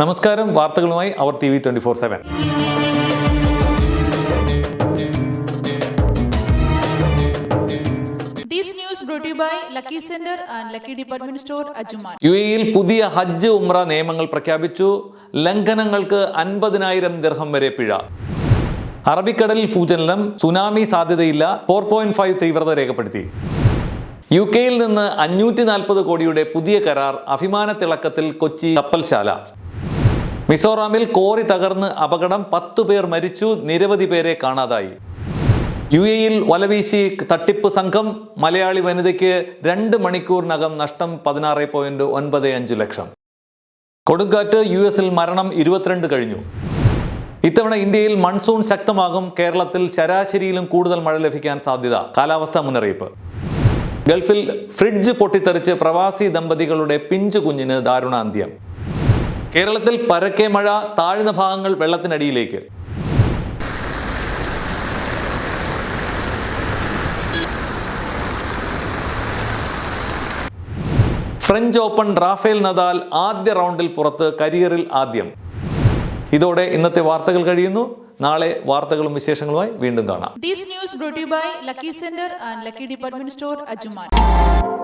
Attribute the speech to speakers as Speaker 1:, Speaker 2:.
Speaker 1: നമസ്കാരം വാർത്തകളുമായി അവർ T V twenty four seven. U എയിൽ പുതിയ ഹജ്ജ് ഉംറ നിയമങ്ങൾ പ്രഖ്യാപിച്ചു. ലംഘനങ്ങൾക്ക് അൻപതിനായിരം ദിർഹം വരെ പിഴ. അറബിക്കടലിൽ ഭൂചലനം സുനാമി സാധ്യതയില്ല ഫോർ പോയിന്റ് ഫൈവ് തീവ്രത രേഖപ്പെടുത്തി. യു കെയിൽ നിന്ന് അഞ്ഞൂറ്റി നാൽപ്പത് കോടിയുടെ പുതിയ കരാർ അഭിമാന തിളക്കത്തിൽ കൊച്ചി കപ്പൽശാല. മിസോറാമിൽ കോറി തകർന്ന് അപകടം പത്തു പേർ മരിച്ചു നിരവധി പേരെ കാണാതായി. യു എയിൽ വലവീശി തട്ടിപ്പ് സംഘം മലയാളി വനിതയ്ക്ക് രണ്ട് മണിക്കൂറിനകം നഷ്ടം പതിനാറ് പോയിന്റ് ഒൻപത് അഞ്ച് ലക്ഷം. കൊടുങ്കാറ്റ് യു എസിൽ മരണം ഇരുപത്തിരണ്ട് കഴിഞ്ഞു. ഇത്തവണ ഇന്ത്യയിൽ മൺസൂൺ ശക്തമാകും കേരളത്തിൽ ശരാശരിയിലും കൂടുതൽ മഴ ലഭിക്കാൻ സാധ്യത കാലാവസ്ഥാ മുന്നറിയിപ്പ്. ഗൾഫിൽ ഫ്രിഡ്ജ് പൊട്ടിത്തെറിച്ച് പ്രവാസി ദമ്പതികളുടെ പിഞ്ചു കുഞ്ഞിന് ദാരുണാന്ത്യം. കേരളത്തിൽ പരക്കെ മഴ താഴ്ന്ന ഭാഗങ്ങൾ വെള്ളത്തിനടിയിലേക്ക്. ഫ്രഞ്ച് ഓപ്പൺ റാഫേൽ നദാൽ ആദ്യ റൗണ്ടിൽ പുറത്ത് കരിയറിൽ ആദ്യം. ഇതോടെ ഇന്നത്തെ വാർത്തകൾ കഴിയുന്നു. നാളെ വാർത്തകളും വിശേഷങ്ങളുമായി വീണ്ടും കാണാം.
Speaker 2: News brought lucky centre Department Store, Ajuman.